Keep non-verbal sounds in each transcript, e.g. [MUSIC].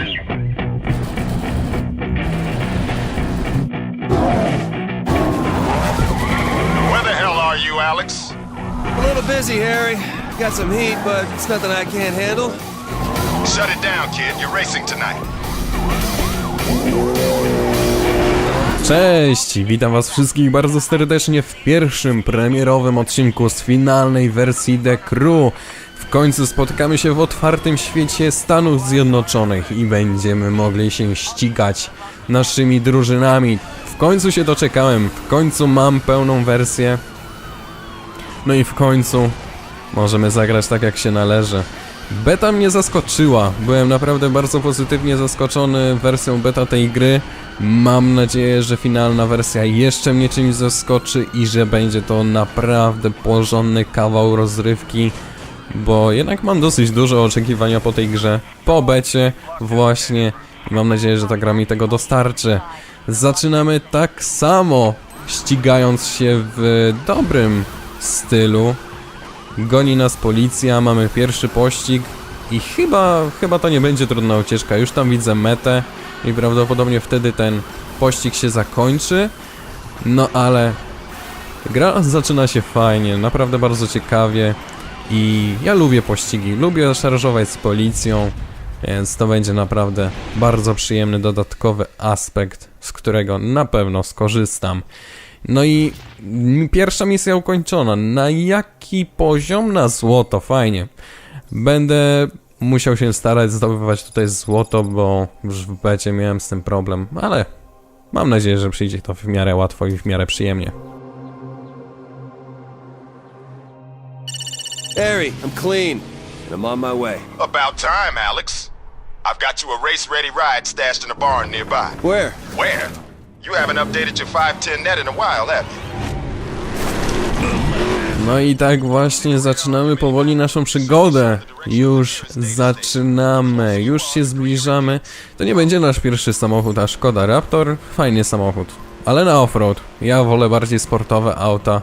Where the hell are you, Alex? A little busy, Harry. Got some heat, but it's nothing I can't handle. Shut it down, kid. You're racing tonight. Cześć! Witam was wszystkich bardzo serdecznie w pierwszym premierowym odcinku z finalnej wersji The Crew. Końcu spotykamy się w otwartym świecie Stanów Zjednoczonych i będziemy mogli się ścigać naszymi drużynami. W końcu się doczekałem, w końcu mam pełną wersję. No i w końcu możemy zagrać tak jak się należy. Beta mnie zaskoczyła. Byłem naprawdę bardzo pozytywnie zaskoczony wersją beta tej gry. Mam nadzieję, że finalna wersja jeszcze mnie czymś zaskoczy i że będzie to naprawdę porządny kawał rozrywki. Bo jednak mam dosyć duże oczekiwania po tej grze. Po becie właśnie. Mam nadzieję, że ta gra mi tego dostarczy. Zaczynamy tak samo, ścigając się w dobrym stylu. Goni nas policja, mamy pierwszy pościg i chyba, chyba to nie będzie trudna ucieczka. Już tam widzę metę i prawdopodobnie wtedy ten pościg się zakończy. No ale gra zaczyna się fajnie, naprawdę bardzo ciekawie i ja lubię pościgi, lubię szarżować z policją, więc to będzie naprawdę bardzo przyjemny dodatkowy aspekt, z którego na pewno skorzystam. No i pierwsza misja ukończona. Na jaki poziom? Na złoto, fajnie. Będę musiał się starać zdobywać tutaj złoto, bo już w becie miałem z tym problem, ale mam nadzieję, że przyjdzie to w miarę łatwo i w miarę przyjemnie. Harry, I'm clean, and I'm on my way. About time, Alex. I've got you a race-ready ride stashed in a barn nearby. Where? Where? You haven't updated your 510 net in a while, have you? No i tak właśnie zaczynamy powoli naszą przygodę. Już zaczynamy, już się zbliżamy. To nie będzie nasz pierwszy samochód, a szkoda. Raptor, fajny samochód. Ale na offroad. Ja wolę bardziej sportowe auta,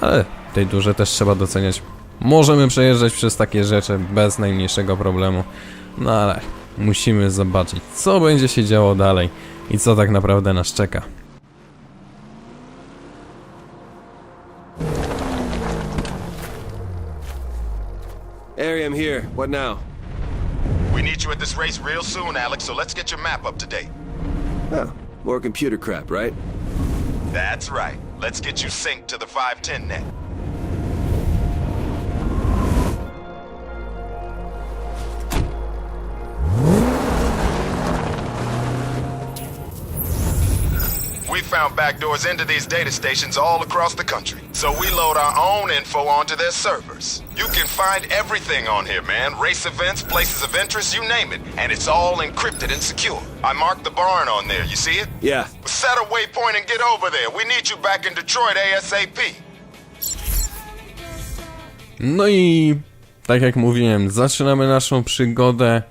ale tej duże też trzeba doceniać. Możemy przejeżdżać przez takie rzeczy bez najmniejszego problemu. No ale musimy zobaczyć, co będzie się działo dalej i co tak naprawdę nas czeka. I'm here. What now? We need you at this race real soon, Alex, so let's get your map up to date. Oh, more computer crap, right? That's right. Let's get you synced to the 510 net. Found backdoors into these data stations all across the country, so we load our own info onto their servers. You can find everything on here, man. Race events, places of interest, you name it. And it's all encrypted and secure. I marked the barn on there, you see it? Yeah. Set a waypoint and get over there. We need you back in Detroit ASAP. No i tak jak mówiłem, zaczynamy naszą przygodę.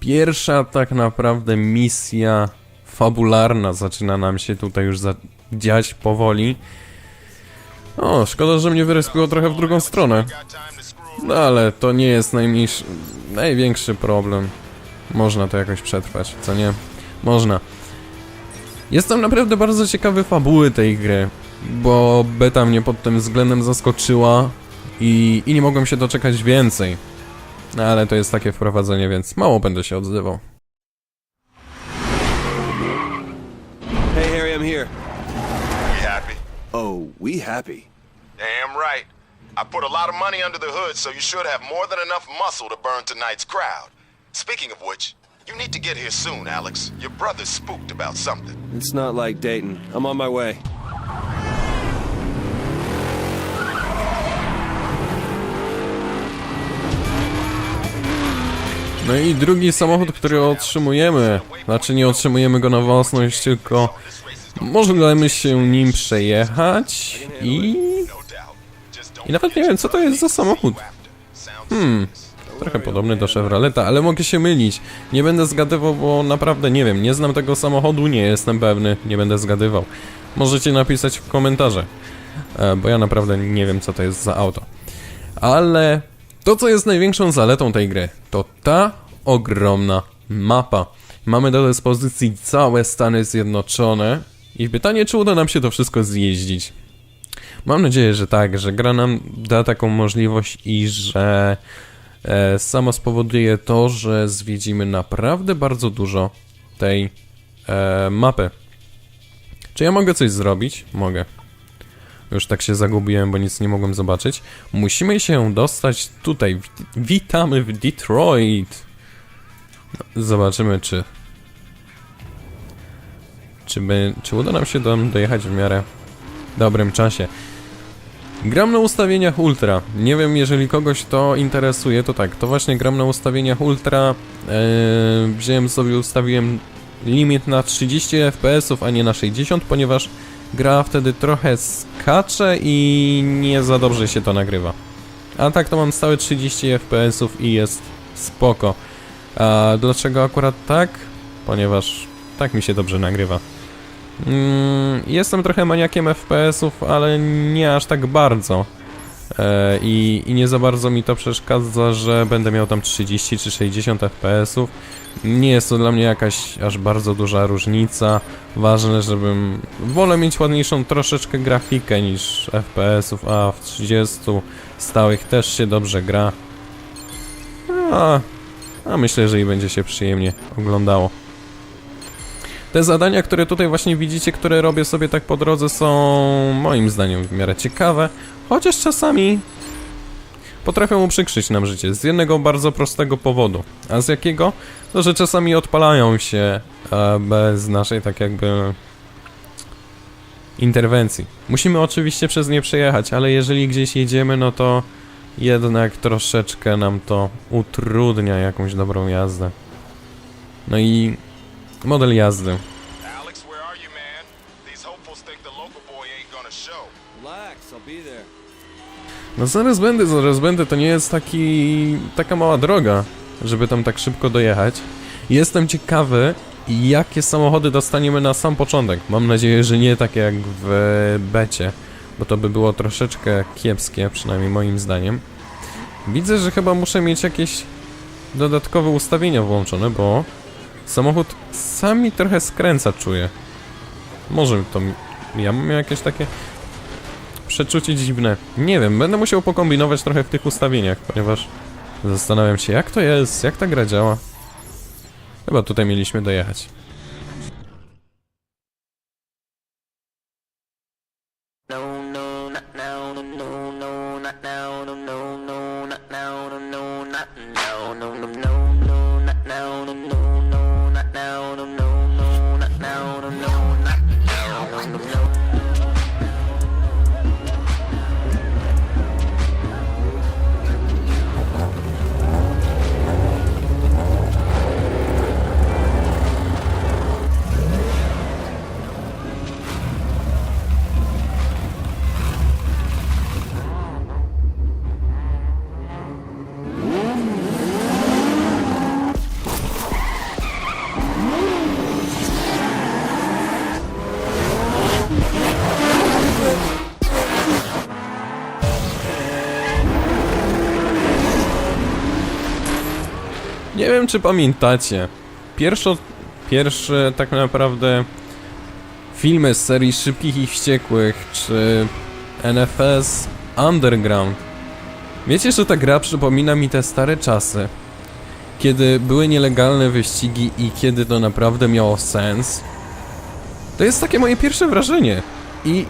Pierwsza tak naprawdę misja fabularna zaczyna nam się tutaj już dziać powoli. O, szkoda, że mnie wyrespiło trochę w drugą stronę. No ale to nie jest najmniejszy, największy problem. Można to jakoś przetrwać, co nie? Można. Jestem naprawdę bardzo ciekawy fabuły tej gry, bo beta mnie pod tym względem zaskoczyła i, i nie mogłem się doczekać więcej. No, ale to jest takie wprowadzenie, więc mało będę się odzywał. Oh, we happy. Damn right. I put a lot of money under the hood, so you should have more than enough muscle to burn tonight's crowd. Speaking of which, you need to get here soon, Alex. Your brother's spooked about something. It's not like Dayton. I'm on my way. No i drugi samochód, który otrzymujemy, znaczy nie otrzymujemy go na własność, tylko możemy się nim przejechać i... I nawet nie wiem, co to jest za samochód. Hmm, trochę podobny do Chevroleta, ale mogę się mylić. Nie będę zgadywał, bo naprawdę nie wiem, nie znam tego samochodu, nie jestem pewny, nie będę zgadywał. Możecie napisać w komentarze, e, bo ja naprawdę nie wiem, co to jest za auto. Ale to, co jest największą zaletą tej gry, to ta ogromna mapa. Mamy do dyspozycji całe Stany Zjednoczone i pytanie, czy uda nam się to wszystko zjeździć. Mam nadzieję, że tak, że gra nam da taką możliwość i że e, samo spowoduje to, że zwiedzimy naprawdę bardzo dużo tej e, mapy. Czy ja mogę coś zrobić? Mogę. Już tak się zagubiłem, bo nic nie mogłem zobaczyć. Musimy się dostać tutaj. Wit- Witamy w Detroit. No, Zobaczymy, czy. Czy, by, czy uda nam się dojechać w miarę dobrym czasie. Gram na ustawieniach ultra. Nie wiem, jeżeli kogoś to interesuje, to tak, to właśnie gram na ustawieniach ultra. Eee, wziąłem sobie, ustawiłem limit na 30 fps, a nie na 60, ponieważ gra wtedy trochę skacze i nie za dobrze się to nagrywa. A tak to mam stałe 30 fps i jest spoko. A dlaczego akurat tak? Ponieważ tak mi się dobrze nagrywa. Mm, jestem trochę maniakiem FPS-ów, ale nie aż tak bardzo. E, i, I nie za bardzo mi to przeszkadza, że będę miał tam 30 czy 60 FPS-ów. Nie jest to dla mnie jakaś aż bardzo duża różnica. Ważne, żebym. Wolę mieć ładniejszą troszeczkę grafikę niż FPS-ów, a w 30 stałych też się dobrze gra. A, a myślę, że i będzie się przyjemnie oglądało. Te zadania, które tutaj właśnie widzicie, które robię sobie tak po drodze są moim zdaniem w miarę ciekawe, chociaż czasami potrafią uprzykrzyć nam życie z jednego bardzo prostego powodu. A z jakiego? To, że czasami odpalają się e, bez naszej tak jakby interwencji. Musimy oczywiście przez nie przejechać, ale jeżeli gdzieś jedziemy, no to jednak troszeczkę nam to utrudnia jakąś dobrą jazdę. No i model jazdy. Alex, where are you, man? These hopefuls think the local boy ain't gonna show. Relax, I'll be there. No zaraz będę, zaraz będę, to nie jest taki, taka mała droga, żeby tam tak szybko dojechać. Jestem ciekawy, jakie samochody dostaniemy na sam początek. Mam nadzieję, że nie takie jak w becie, bo to by było troszeczkę kiepskie, przynajmniej moim zdaniem. Widzę, że chyba muszę mieć jakieś dodatkowe ustawienia włączone, bo samochód sami trochę skręca, czuję. Może to ja mam jakieś takie przeczucie dziwne. Nie wiem, będę musiał pokombinować trochę w tych ustawieniach, ponieważ zastanawiam się, jak to jest, jak ta gra działa. Chyba tutaj mieliśmy dojechać. Not now, no, no, not now, no, czy pamiętacie. Pierwszo, pierwsze tak naprawdę filmy z serii Szybkich i Wściekłych, czy NFS Underground. Wiecie, że ta gra przypomina mi te stare czasy, kiedy były nielegalne wyścigi i kiedy to naprawdę miało sens. To jest takie moje pierwsze wrażenie. I,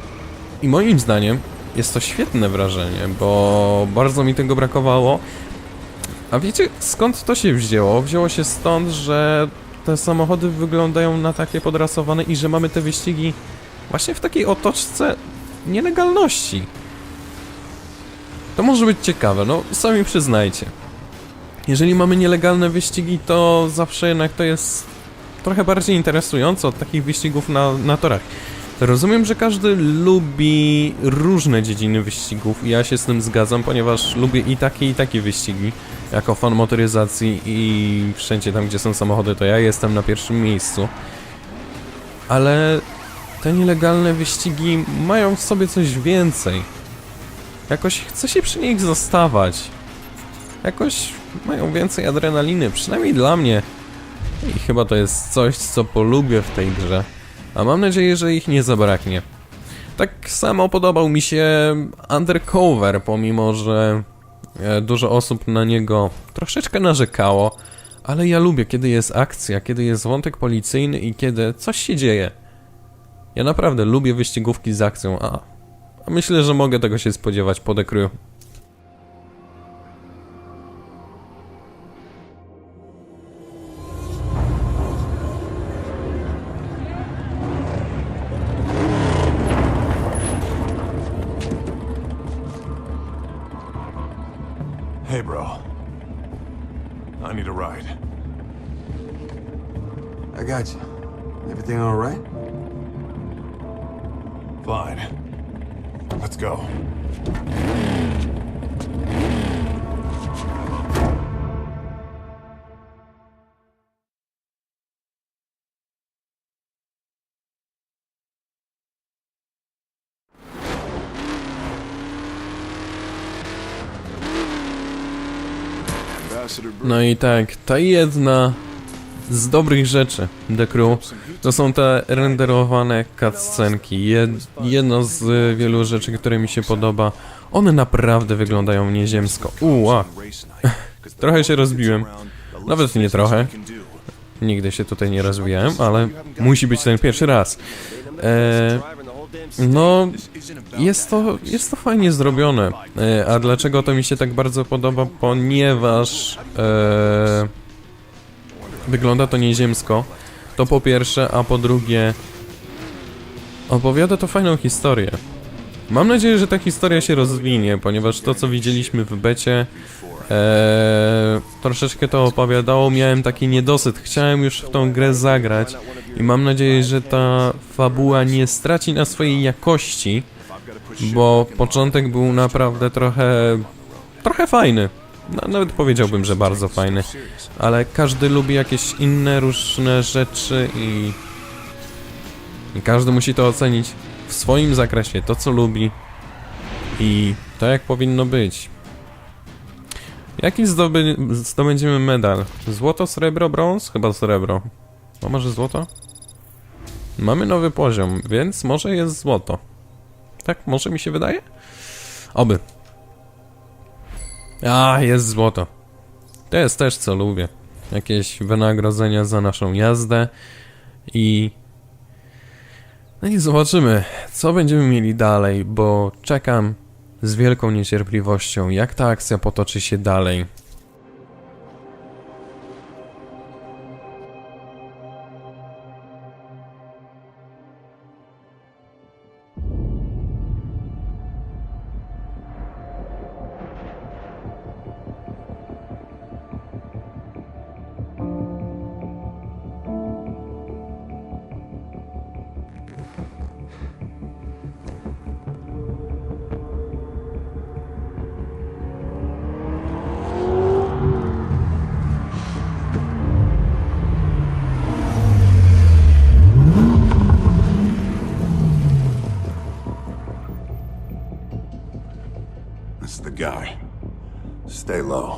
i moim zdaniem jest to świetne wrażenie, bo bardzo mi tego brakowało. A wiecie skąd to się wzięło? Wzięło się stąd, że te samochody wyglądają na takie podrasowane i że mamy te wyścigi właśnie w takiej otoczce nielegalności. To może być ciekawe, no sami przyznajcie. Jeżeli mamy nielegalne wyścigi, to zawsze jednak to jest trochę bardziej interesujące od takich wyścigów na, na torach. Rozumiem, że każdy lubi różne dziedziny wyścigów i ja się z tym zgadzam, ponieważ lubię i takie i takie wyścigi. Jako fan motoryzacji i wszędzie tam, gdzie są samochody, to ja jestem na pierwszym miejscu. Ale te nielegalne wyścigi mają w sobie coś więcej. Jakoś chce się przy nich zostawać. Jakoś mają więcej adrenaliny, przynajmniej dla mnie. I chyba to jest coś, co polubię w tej grze. A mam nadzieję, że ich nie zabraknie. Tak samo podobał mi się Undercover, pomimo że dużo osób na niego troszeczkę narzekało, ale ja lubię, kiedy jest akcja, kiedy jest wątek policyjny i kiedy coś się dzieje. Ja naprawdę lubię wyścigówki z akcją, a, a myślę, że mogę tego się spodziewać po The Crew. Let's go. No i tak, ta jedna z dobrych rzeczy The Crew to są te renderowane cutscenki. Jed, z wielu rzeczy, które mi się podoba. One naprawdę wyglądają nieziemsko. Uła, [LAUGHS] trochę się rozbiłem. Nawet nie trochę. Nigdy się tutaj nie rozwijałem, ale musi być ten pierwszy raz. E, no, jest to, jest to fajnie zrobione. E, a dlaczego to mi się tak bardzo podoba? Ponieważ e, wygląda to nieziemsko. To po pierwsze, a po drugie opowiada to fajną historię. Mam nadzieję, że ta historia się rozwinie, ponieważ to co widzieliśmy w becie e, troszeczkę to opowiadało. Miałem taki niedosyt, chciałem już w tą grę zagrać i mam nadzieję, że ta fabuła nie straci na swojej jakości, bo początek był naprawdę trochę trochę fajny. No, nawet powiedziałbym, że bardzo fajny. Ale każdy lubi jakieś inne różne rzeczy i... I każdy musi to ocenić w swoim zakresie, to co lubi i to jak powinno być. Jaki zdoby... zdobędziemy medal? Złoto, srebro, brąz? Chyba srebro. A może złoto? Mamy nowy poziom, więc może jest złoto. Tak, może mi się wydaje? Oby. A, jest złoto. To jest też co lubię. Jakieś wynagrodzenia za naszą jazdę i... No i zobaczymy, co będziemy mieli dalej, bo czekam z wielką niecierpliwością, jak ta akcja potoczy się dalej. Stay low.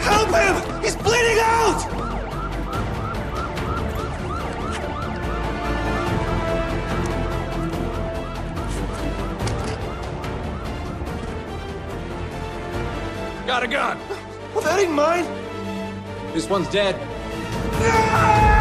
Help him! He's bleeding out! Got a gun! Well, that ain't mine. This one's dead. No!